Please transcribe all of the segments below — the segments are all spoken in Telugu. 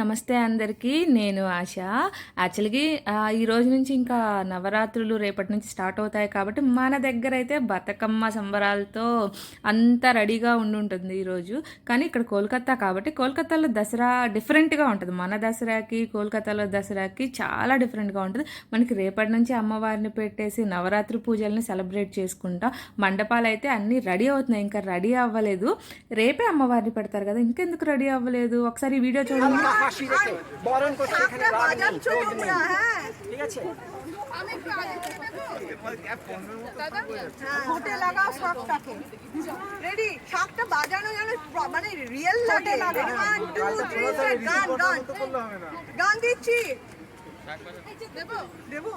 నమస్తే అందరికీ నేను ఆశ. యాక్చువల్గా ఈ రోజు నుంచి ఇంకా నవరాత్రులు రేపటి నుంచి స్టార్ట్ అవుతాయి కాబట్టి మన దగ్గర అయితే బతుకమ్మ సంబరాలతో అంతా రెడీగా ఉండి ఉంటుంది ఈరోజు కానీ ఇక్కడ కోల్కత్తా కాబట్టి కోల్కత్తాలో దసరా డిఫరెంట్గా ఉంటుంది. మన దసరాకి కోల్కతాలో దసరాకి చాలా డిఫరెంట్గా ఉంటుంది. మనకి రేపటి నుంచి అమ్మవారిని పెట్టేసి నవరాత్రి పూజల్ని సెలబ్రేట్ చేసుకుంటాం. మండపాలు అయితే అన్నీ రెడీ అవుతున్నాయి. ఇంకా రెడీ అవ్వలేదు. రేపే అమ్మవారిని పెడతారు కదా. ఇంకెందుకు రెడీ అవ్వలేదు? ఒకసారి వీడియో చూడండి. হাসি রেখে বরণ করছে এখানে রাগ নেই, ক্রোধ নেই। ঠিক আছে? ঠোঁটে লাগাও শাকটাকে রেডি শাকটা বাজানো যেন মানে রিয়েল লাগে। ওয়ান টু থ্রি গান গান গান দিচ্ছি। দেবো। দেবো?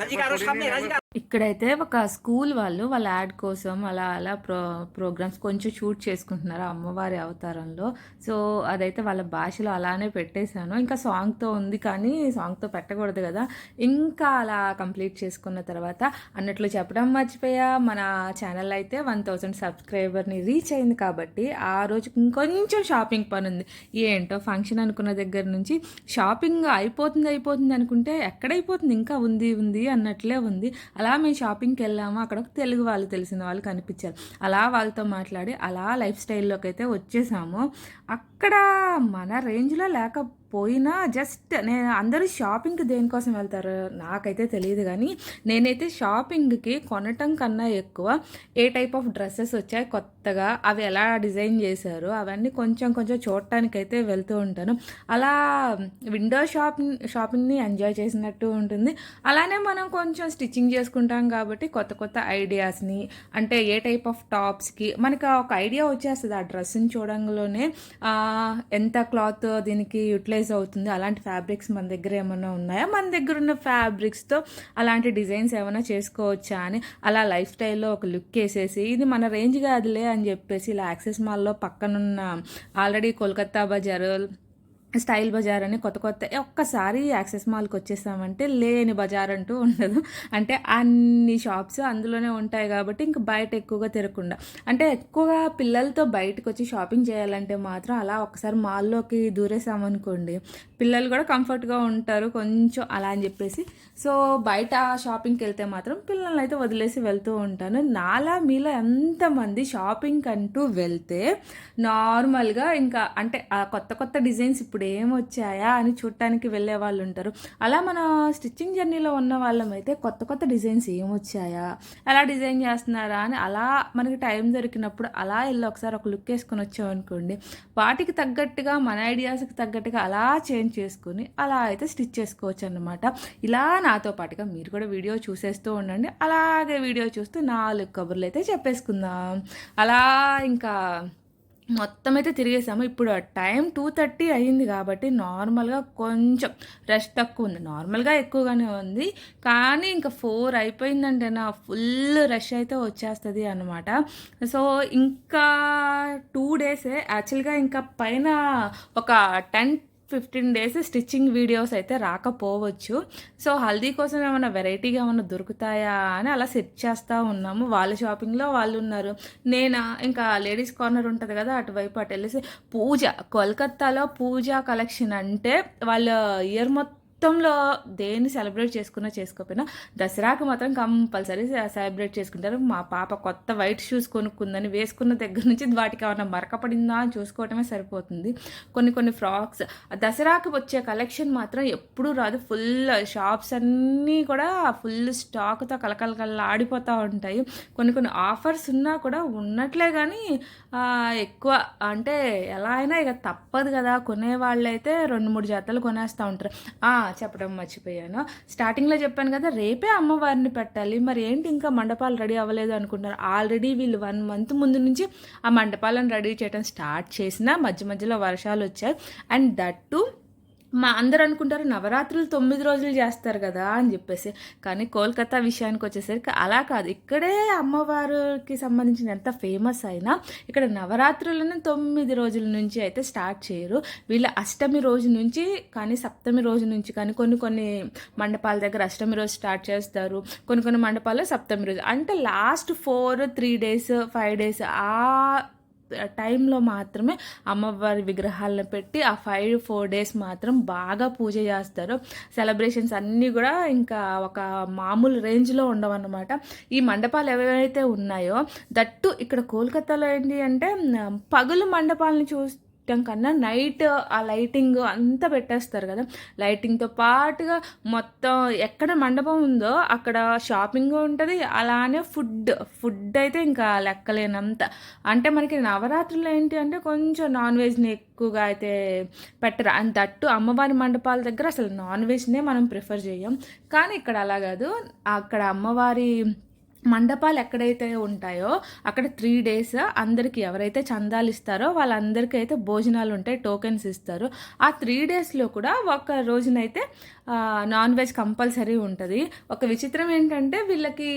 রাজিকা আরও সামনে রাজিকা ఇక్కడైతే ఒక స్కూల్ వాళ్ళు వాళ్ళ యాడ్ కోసం అలా అలా ప్రో ప్రోగ్రామ్స్ కొంచెం షూట్ చేసుకుంటున్నారు అమ్మవారి అవతారంలో. సో అదైతే వాళ్ళ భాషలో అలానే పెట్టేశాను. ఇంకా సాంగ్తో ఉంది కానీ సాంగ్తో పెట్టకూడదు కదా. ఇంకా అలా కంప్లీట్ చేసుకున్న తర్వాత అన్నట్లు చెప్పడం మర్చిపోయా. మన ఛానల్ అయితే వన్ థౌజండ్ సబ్స్క్రైబర్ని రీచ్ అయింది కాబట్టి ఆ రోజు ఇంకొంచెం షాపింగ్ పని ఉంది. ఏంటో ఫంక్షన్ అనుకున్న దగ్గర నుంచి షాపింగ్ అయిపోతుంది అయిపోతుంది అనుకుంటే ఎక్కడైపోతుంది? ఇంకా ఉంది ఉంది అన్నట్లే ఉంది. అలా మేము షాపింగ్కి వెళ్ళాము. అక్కడ ఒక తెలుగు వాళ్ళు తెలిసిన వాళ్ళు కనిపించారు. అలా వాళ్ళతో మాట్లాడి అలా లైఫ్ స్టైల్లోకి అయితే వచ్చేసాము. అక్కడ మన రేంజ్లో పోయినా జస్ట్ నేను అందరూ షాపింగ్కి దేనికోసం వెళ్తారు నాకైతే తెలియదు కానీ నేనైతే షాపింగ్కి కొనటం కన్నా ఎక్కువ ఏ టైప్ ఆఫ్ డ్రెస్సెస్ వచ్చాయి కొత్తగా అవి ఎలా డిజైన్ చేశారు అవన్నీ కొంచెం కొంచెం చూడటానికి అయితే వెళ్తూ ఉంటాను. అలా విండో షాపింగ్ షాపింగ్ని ఎంజాయ్ చేసినట్టు ఉంటుంది. అలానే మనం కొంచెం స్టిచ్చింగ్ చేసుకుంటాం కాబట్టి కొత్త కొత్త ఐడియాస్ని అంటే ఏ టైప్ ఆఫ్ టాప్స్కి మనకి ఒక ఐడియా వచ్చేస్తుంది ఆ డ్రెస్ని చూడంలోనే ఎంత క్లాత్ దీనికి యూటిలైజ్ అవుతుంది. అలాంటి ఫ్యాబ్రిక్స్ మన దగ్గర ఏమైనా ఉన్నాయా? మన దగ్గర ఉన్న ఫ్యాబ్రిక్స్తో అలాంటి డిజైన్స్ ఏమైనా చేసుకోవచ్చా అని అలా లైఫ్ స్టైల్లో ఒక లుక్ వేసేసి ఇది మన రేంజ్ కాదులే అని చెప్పేసి ఇలా యాక్సెస్ మాల్లో పక్కనున్న ఆల్రెడీ కోల్కతా బజార్ స్టైల్ బజార్ అని కొత్త కొత్త ఒక్కసారి యాక్సెస్ మాల్కి వచ్చేసామంటే లేని బజార్ అంటూ ఉండదు. అంటే అన్ని షాప్స్ అందులోనే ఉంటాయి కాబట్టి ఇంక బయట ఎక్కువగా తిరగకుండా. అంటే ఎక్కువగా పిల్లలతో బయటకు వచ్చి షాపింగ్ చేయాలంటే మాత్రం అలా ఒకసారి మాల్లోకి దూరేసామనుకోండి పిల్లలు కూడా కంఫర్ట్గా ఉంటారు కొంచెం అలా అని చెప్పేసి. సో బయట షాపింగ్కి వెళ్తే మాత్రం పిల్లల్ని అయితే వదిలేసి వెళ్తూ ఉంటాను. నాలా మీలో ఎంతమంది షాపింగ్ అంటూ వెళ్తే నార్మల్గా ఇంకా అంటే ఆ కొత్త కొత్త డిజైన్స్ ఇప్పుడు ఏమొచ్చాయా అని చూడటానికి వెళ్ళే వాళ్ళు ఉంటారు అలా మన స్టిచ్చింగ్ జర్నీలో ఉన్న వాళ్ళమైతే కొత్త కొత్త డిజైన్స్ ఏమొచ్చాయా? ఎలా డిజైన్ చేస్తున్నారా అని అలా మనకి టైం దొరికినప్పుడు అలా వెళ్ళి ఒకసారి ఒక లుక్ వేసుకొని వచ్చామనుకోండి వాటికి తగ్గట్టుగా మన ఐడియాస్కి తగ్గట్టుగా అలా చేంజ్ చేసుకొని అలా అయితే స్టిచ్ చేసుకోవచ్చు అనమాట ఇలా నాతో పాటుగా మీరు కూడా వీడియో చూసేస్తూ ఉండండి. అలాగే వీడియో చూస్తూ నాలుగు కబుర్లు అయితే చెప్పేసుకుందాం. అలా ఇంకా మొత్తం అయితే తిరిగేసాము. ఇప్పుడు టైం టూ థర్టీ అయింది కాబట్టి నార్మల్గా కొంచెం రష్ తక్కువ ఉంది. నార్మల్గా ఎక్కువగానే ఉంది. కానీ ఇంకా ఫోర్ అయిపోయిందంటే నా ఫుల్ రష్ అయితే వచ్చేస్తుంది అనమాట సో ఇంకా టూ డేసే యాక్చువల్గా ఇంకా పైన ఒక ten fifteen days stitching videos అయితే రాకపోవచ్చు. సో హల్దీ కోసం ఏమైనా వెరైటీగా ఏమైనా దొరుకుతాయా అని అలా సెట్ చేస్తూ ఉన్నాము. వాళ్ళ షాపింగ్లో వాళ్ళు ఉన్నారు. నేను? ఇంకా లేడీస్ కార్నర్ ఉంటుంది కదా అటువైపు అటు వెళ్ళేసి పూజ. కోల్కత్తాలో పూజ కలెక్షన్ అంటే వాళ్ళ ఇయర్ మొత్తం మొత్తంలో దేన్ని సెలబ్రేట్ చేసుకున్నా చేసుకోకపోయినా దసరాకు మాత్రం కంపల్సరీ సెలబ్రేట్ చేసుకుంటారు. మా పాప కొత్త వైట్ షూస్ కొనుక్కుందని వేసుకున్న దగ్గర నుంచి వాటికి ఏమైనా మరకపడిందా అని చూసుకోవటమే సరిపోతుంది. కొన్ని కొన్ని ఫ్రాక్స్ దసరాకు వచ్చే కలెక్షన్ మాత్రం ఎప్పుడూ రాదు. ఫుల్ షాప్స్ అన్నీ కూడా ఫుల్ స్టాక్తో కలకలకల్లా ఆడిపోతూ ఉంటాయి. కొన్ని కొన్ని ఆఫర్స్ ఉన్నా కూడా ఉన్నట్లే కానీ ఎక్కువ అంటే ఎలా అయినా ఇక తప్పదు కదా. కొనే వాళ్ళైతే రెండు మూడు జాతలు కొనేస్తూ ఉంటారు. చెప్పడం మర్చిపోయాను. స్టార్టింగ్లో చెప్పాను కదా రేపే అమ్మవారిని పెట్టాలి. మరి ఏంటి ఇంకా మండపాలు రెడీ అవ్వలేదు అనుకుంటారు ఆల్రెడీ వీళ్ళు వన్ మంత్ ముందు నుంచి ఆ మండపాలను రెడీ చేయడం స్టార్ట్ చేసిన మధ్య మధ్యలో వర్షాలు వచ్చాయి. అండ్ దట్ టు మా అందరు అనుకుంటారు నవరాత్రులు తొమ్మిది రోజులు చేస్తారు కదా అని చెప్పేసి. కానీ కోల్కతా విషయానికి వచ్చేసరికి అలా కాదు. ఇక్కడే అమ్మవారికి సంబంధించిన ఎంత ఫేమస్ అయినా ఇక్కడ నవరాత్రులను తొమ్మిది రోజుల నుంచి అయితే స్టార్ట్ చేయరు. వీళ్ళ అష్టమి రోజు నుంచి కానీ సప్తమి రోజు నుంచి కానీ కొన్ని కొన్ని మండపాల దగ్గర అష్టమి రోజు స్టార్ట్ చేస్తారు. కొన్ని కొన్ని మండపాల్లో సప్తమి రోజు. అంటే last four three days five days ఆ టైంలో మాత్రమే అమ్మవారి విగ్రహాలను పెట్టి ఆ ఫైవ్ ఫోర్ డేస్ మాత్రం బాగా పూజ చేస్తారు. సెలబ్రేషన్స్ అన్నీ కూడా ఇంకా ఒక మామూలు రేంజ్లో ఉండవన్నమాట. ఈ మండపాలు ఏవైతే ఉన్నాయో దట్టు ఇక్కడ కోల్కతాలో ఏంటి అంటే పగులు మండపాలను చూస్తే కన్నా నైట్ ఆ లైటింగ్ అంతా పెట్టేస్తారు కదా. లైటింగ్తో పాటుగా మొత్తం ఎక్కడ మండపం ఉందో అక్కడ షాపింగ్ ఉంటుంది అలానే ఫుడ్. ఫుడ్ అయితే ఇంకా లెక్కలేనంత. అంటే మనకి నవరాత్రులు ఏంటి అంటే కొంచెం నాన్ వెజ్ని ఎక్కువగా అయితే పెట్టరు. అండ్ దట్టు అమ్మవారి మండపాల దగ్గర అసలు నాన్ వెజ్నే మనం ప్రిఫర్ చేయం. కానీ ఇక్కడ అలా కాదు. అక్కడ అమ్మవారి మండపాలు ఎక్కడైతే ఉంటాయో అక్కడ త్రీ డేస్ అందరికి ఎవరైతే చందాలు ఇస్తారో వాళ్ళందరికీ అయితే భోజనాలు ఉంటాయి టోకెన్స్ ఇస్తారు. ఆ త్రీ డేస్లో కూడా ఒక రోజునైతే నాన్ వెజ్ కంపల్సరీ ఉంటుంది. ఒక విచిత్రం ఏంటంటే వీళ్ళకి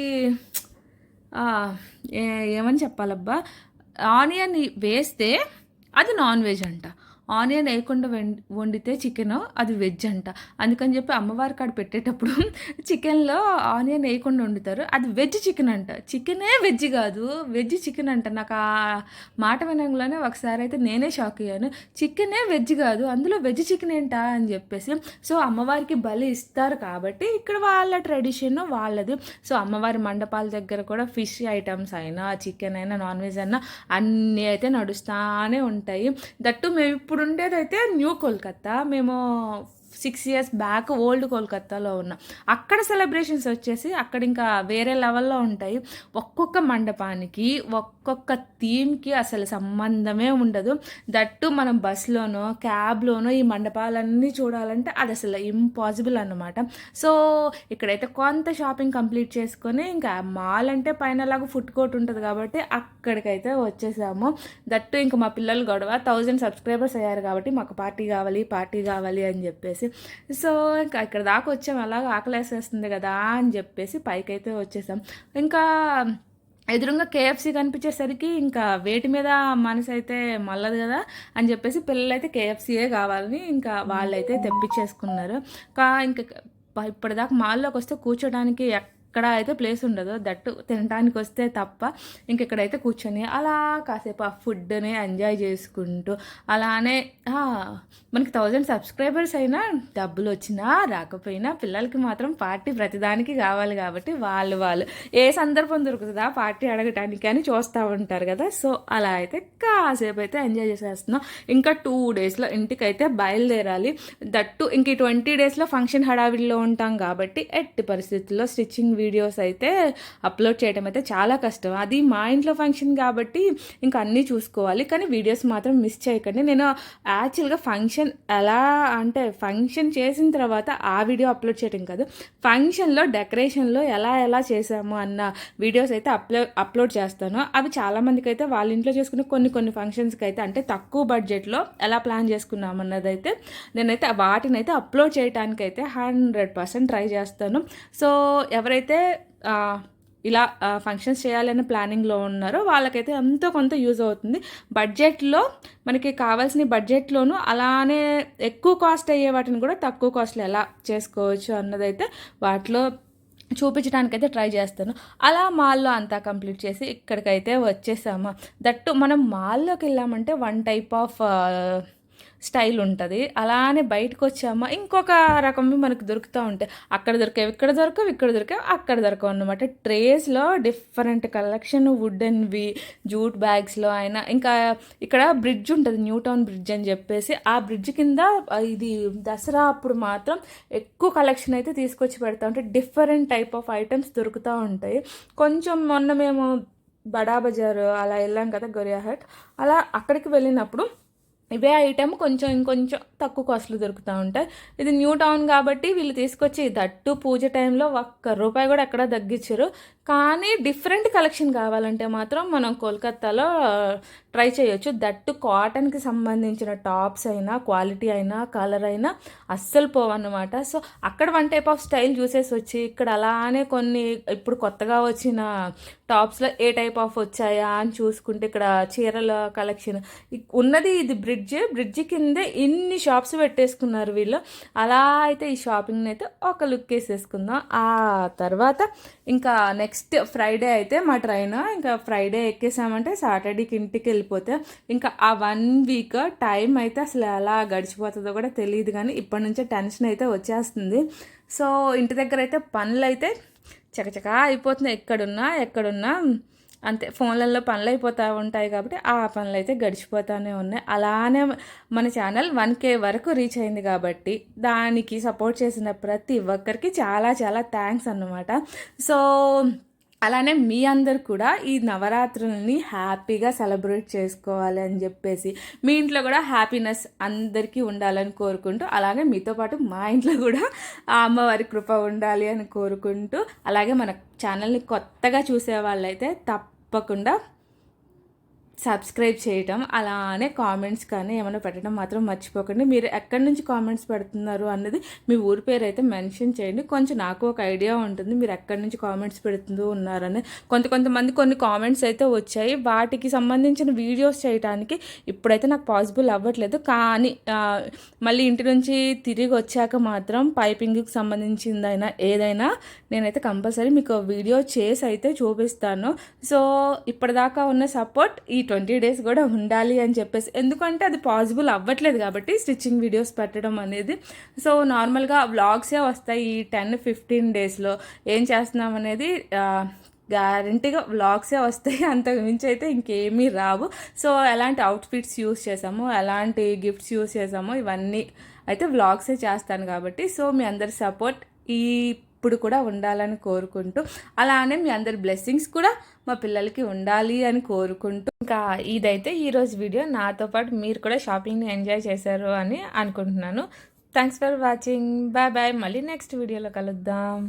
ఏమని చెప్పాలబ్బా? ఆనియన్ వేస్తే అది నాన్ వెజ్ అంట. ఆనియన్ వేయకుండా వం- వండితే చికెన్ అది వెజ్ అంట. అందుకని చెప్పి అమ్మవారి కాడ పెట్టేటప్పుడు చికెన్లో ఆనియన్ వేయకుండా వండుతారు. అది వెజ్ చికెన్ అంట. చికెనే వెజ్ కాదు వెజ్ చికెన్ అంట. నాకు ఆ మాట వినంగానే ఒకసారి అయితే నేనే షాక్ అయ్యాను. చికెనే వెజ్ కాదు అందులో వెజ్ చికెన్ ఏంటా అని చెప్పేసి. సో అమ్మవారికి బలి ఇస్తారు కాబట్టి ఇక్కడ వాళ్ళ ట్రెడిషన్ వాళ్ళది. సో అమ్మవారి మండపాల దగ్గర కూడా ఫిష్ ఐటమ్స్ అయినా చికెన్ అయినా నాన్ వెజ్ అయినా అన్నీ అయితే నడుస్తానే ఉంటాయి. దట్టు మేము ఇప్పుడు ఉండేదైతే న్యూ కోల్కత్తా మేము సిక్స్ ఇయర్స్ బ్యాక్ ఓల్డ్ కోల్కత్తాలో ఉన్న. అక్కడ సెలబ్రేషన్స్ వచ్చేసి అక్కడ ఇంకా వేరే లెవెల్లో ఉంటాయి. ఒక్కొక్క మండపానికి ఒక్కొక్క థీమ్కి అసలు సంబంధమే ఉండదు. దట్టు మనం బస్సులోనో క్యాబ్లోనో ఈ మండపాలన్నీ చూడాలంటే అది అసలు ఇంపాసిబుల్ అన్నమాట. సో ఇక్కడైతే కొంత షాపింగ్ కంప్లీట్ చేసుకొని ఇంకా మాల్ అంటే పైన లాగా ఫుడ్ కోర్ట్ ఉంటుంది కాబట్టి అక్కడికైతే వచ్చేసాము. దట్టు ఇంకా మా పిల్లలు గొడవ థౌజండ్ సబ్స్క్రైబర్స్ అయ్యారు కాబట్టి మాకు పార్టీ కావాలి పార్టీ కావాలి అని చెప్పేసి సో ఇంకా ఇక్కడ దాకా వచ్చాం అలాగ ఆకలేసేస్తుంది కదా అని చెప్పేసి పైకైతే వచ్చేసాం. ఇంకా ఎదురుగా కేఎఫ్సీ కనిపించేసరికి ఇంకా వేటి మీద మనసు అయితే మల్లదు కదా అని చెప్పేసి పిల్లలైతే కేఎఫ్సీయే కావాలని ఇంకా వాళ్ళైతే తెప్పించేసుకున్నారు. కా ఇంకా ఇప్పటిదాకా మాల్లోకి వస్తే కూర్చోడానికి ఇక్కడ అయితే ప్లేస్ ఉండదు. దట్టు తినడానికి వస్తే తప్ప ఇంకెక్కడైతే కూర్చొని అలా కాసేపు ఆ ఫుడ్ని ఎంజాయ్ చేసుకుంటూ అలానే మనకి థౌజండ్ సబ్స్క్రైబర్స్ అయినా డబ్బులు వచ్చినా రాకపోయినా పిల్లలకి మాత్రం పార్టీ ప్రతిదానికి కావాలి కాబట్టి వాళ్ళు వాళ్ళు ఏ సందర్భం దొరుకుతుందా పార్టీ అడగటానికి అని చూస్తూ ఉంటారు కదా. సో అలా అయితే కాసేపు అయితే ఎంజాయ్ చేసేస్తున్నాం. ఇంకా టూ డేస్లో ఇంటికైతే బయలుదేరాలి. దట్టు ఇంక ఈ ట్వంటీ డేస్లో ఫంక్షన్ హడావిడిలో ఉంటాం కాబట్టి ఎట్టి పరిస్థితుల్లో స్టిచ్చింగ్ వీడియోస్ అయితే అప్లోడ్ చేయడం అయితే చాలా కష్టం. అది మా ఇంట్లో ఫంక్షన్ కాబట్టి ఇంకా అన్నీ చూసుకోవాలి. కానీ వీడియోస్ మాత్రం మిస్ చేయకండి. నేను యాక్చువల్గా ఫంక్షన్ ఎలా అంటే ఫంక్షన్ చేసిన తర్వాత ఆ వీడియో అప్లోడ్ చేయడం కాదు. ఫంక్షన్లో డెకరేషన్లో ఎలా ఎలా చేసాము అన్న వీడియోస్ అయితే అప్లో అప్లోడ్ చేస్తాను. అవి చాలామందికి అయితే వాళ్ళ ఇంట్లో చేసుకునే కొన్ని కొన్ని ఫంక్షన్స్కి అయితే అంటే తక్కువ బడ్జెట్లో ఎలా ప్లాన్ చేసుకున్నాం అన్నది అయితే నేనైతే వాటిని అయితే అప్లోడ్ చేయడానికి అయితే హండ్రెడ్ పర్సెంట్ ట్రై చేస్తాను. సో ఎవరైతే ఎవరైతే ఇలా ఫంక్షన్స్ చేయాలనే ప్లానింగ్లో ఉన్నారో వాళ్ళకైతే ఎంతో కొంత యూజ్ అవుతుంది. బడ్జెట్లో మనకి కావాల్సిన బడ్జెట్లోనూ అలానే ఎక్కువ కాస్ట్ అయ్యే వాటిని కూడా తక్కువ కాస్ట్లో ఎలా చేసుకోవచ్చు అన్నదైతే వాటిలో చూపించడానికైతే ట్రై చేస్తాను. అలా మాల్లో అంతా కంప్లీట్ చేసి ఇక్కడికైతే వచ్చేసాము. దట్టు మనం మాల్లోకి వెళ్ళామంటే వన్ టైప్ ఆఫ్ స్టైల్ ఉంటుంది. అలానే బయటకు వచ్చామా ఇంకొక రకంవి మనకు దొరుకుతూ ఉంటాయి అక్కడ దొరికేవి ఇక్కడ దొరకవు ఇక్కడ దొరికేవి అక్కడ దొరకవు అనమాట ట్రేస్లో డిఫరెంట్ కలెక్షన్ వుడెన్వి జూట్ బ్యాగ్స్లో అయినా ఇంకా ఇక్కడ బ్రిడ్జ్ ఉంటుంది న్యూ టౌన్ బ్రిడ్జ్ అని చెప్పేసి ఆ బ్రిడ్జ్ కింద ఇది దసరా అప్పుడు మాత్రం ఎక్కువ కలెక్షన్ అయితే తీసుకొచ్చి పెడతా ఉంటాయి డిఫరెంట్ టైప్ ఆఫ్ ఐటమ్స్ దొరుకుతూ ఉంటాయి. కొంచెం మొన్న మేము బడా బజార్ అలా వెళ్ళాం కదా గొరియాహట్. అలా అక్కడికి వెళ్ళినప్పుడు ఇవే ఐటెం కొంచెం ఇంకొంచెం తక్కువ కాస్ట్లు దొరుకుతూ ఉంటాయి. ఇది న్యూ టౌన్ కాబట్టి వీళ్ళు తీసుకొచ్చి దట్టు పూజ టైంలో ఒక్క రూపాయి కూడా ఎక్కడ తగ్గించరు. కానీ డిఫరెంట్ కలెక్షన్ కావాలంటే మాత్రం మనం కోల్కత్తాలో ట్రై చేయొచ్చు. దట్టు కాటన్కి సంబంధించిన టాప్స్ అయినా క్వాలిటీ అయినా కలర్ అయినా అస్సలు పోవన్నమాట. సో అక్కడ వన్ టైప్ ఆఫ్ స్టైల్ చూసేసి వచ్చి ఇక్కడ అలానే కొన్ని ఇప్పుడు కొత్తగా వచ్చిన టాప్స్లో ఏ టైప్ ఆఫ్ వచ్చాయా అని చూసుకుంటే ఇక్కడ చీరల కలెక్షన్. ఉన్నది ఇది బ్రిడ్జ్ బ్రిడ్జ్ బ్రిడ్జ్ కిందే ఇన్ని షాప్స్ పెట్టేసుకున్నారు వీళ్ళు? అలా అయితే ఈ షాపింగ్ని అయితే ఒక లుక్ వేసేసుకుందాం. ఆ తర్వాత ఇంకా నెక్స్ట్ ఫ్రైడే అయితే మా ట్రైన్ ఇంకా ఫ్రైడే ఎక్కేసామంటే సాటర్డేకి ఇంటికి వెళ్ళిపోతే ఇంకా ఆ వన్ వీక్ టైం అయితే అసలు ఎలా గడిచిపోతుందో కూడా తెలియదు కానీ ఇప్పటి నుంచే టెన్షన్ అయితే వచ్చేస్తుంది. సో ఇంటి దగ్గర అయితే పనులు అయితే చకచకా అయిపోతున్నాయి. ఎక్కడున్నా ఎక్కడున్నా అంతే ఫోన్లలో పనులు అయిపోతూ ఉంటాయి కాబట్టి ఆ పనులు అయితే గడిచిపోతూనే ఉన్నాయి. అలానే మన ఛానల్ వన్ కే వరకు రీచ్ అయింది కాబట్టి దానికి సపోర్ట్ చేసిన ప్రతి ఒక్కరికి చాలా చాలా థ్యాంక్స్ అన్నమాట. సో అలానే మీ అందరు కూడా ఈ నవరాత్రులని హ్యాపీగా సెలబ్రేట్ చేసుకోవాలి అని చెప్పేసి మీ ఇంట్లో కూడా హ్యాపీనెస్ అందరికీ ఉండాలని కోరుకుంటూ అలాగే మీతో పాటు మా ఇంట్లో కూడా ఆ అమ్మవారి కృప ఉండాలి అని కోరుకుంటూ అలాగే మన ఛానల్ని కొత్తగా చూసే వాళ్ళైతే తప్పకుండా సబ్స్క్రైబ్ చేయటం అలానే కామెంట్స్ కానీ ఏమైనా పెట్టడం మాత్రం మర్చిపోకండి. మీరు ఎక్కడి నుంచి కామెంట్స్ పెడుతున్నారు అన్నది మీ ఊరి పేరు అయితే మెన్షన్ చేయండి. కొంచెం నాకు ఒక ఐడియా ఉంటుంది. మీరు ఎక్కడి నుంచి కామెంట్స్ పెడుతూ ఉన్నారని. కొంత కొంతమంది కొన్ని కామెంట్స్ అయితే వచ్చాయి. వాటికి సంబంధించిన వీడియోస్ చేయడానికి ఇప్పుడైతే నాకు పాసిబుల్ అవ్వట్లేదు. కానీ మళ్ళీ ఇంటి నుంచి తిరిగి వచ్చాక మాత్రం పైపింగ్కి సంబంధించిందైనా ఏదైనా నేనైతే కంపల్సరీ మీకు వీడియో చేసి అయితే చూపిస్తాను. సో ఇప్పటిదాకా ఉన్న సపోర్ట్ ఈ ట్వంటీ డేస్ కూడా ఉండాలి అని చెప్పేసి. ఎందుకంటే అది పాసిబుల్ అవ్వట్లేదు కాబట్టి స్టిచ్చింగ్ వీడియోస్ పెట్టడం అనేది. సో నార్మల్గా వ్లాగ్సే వస్తాయి ఈ టెన్ ఫిఫ్టీన్ డేస్లో. ఏం చేస్తున్నాం అనేది గ్యారంటీగా వ్లాగ్సే వస్తాయి. అంతకు మించి అయితే ఇంకేమీ రావు. సో ఎలాంటి అవుట్ఫిట్స్ యూస్ చేసాము ఎలాంటి గిఫ్ట్స్ యూస్ చేసామో ఇవన్నీ అయితే వ్లాగ్సే చేస్తాను కాబట్టి. సో మీ అందరి సపోర్ట్ ఈ ఇప్పుడు కూడా ఉండాలని కోరుకుంటూ అలానే మీ అందరి బ్లెస్సింగ్స్ కూడా మా పిల్లలకి ఉండాలి అని కోరుకుంటూ ఇంకా ఇదైతే ఈరోజు వీడియో. నాతో పాటు మీరు కూడా షాపింగ్ని ఎంజాయ్ చేశారు అని అనుకుంటున్నాను. Thanks for watching bye bye మళ్ళీ నెక్స్ట్ వీడియోలో కలుద్దాం.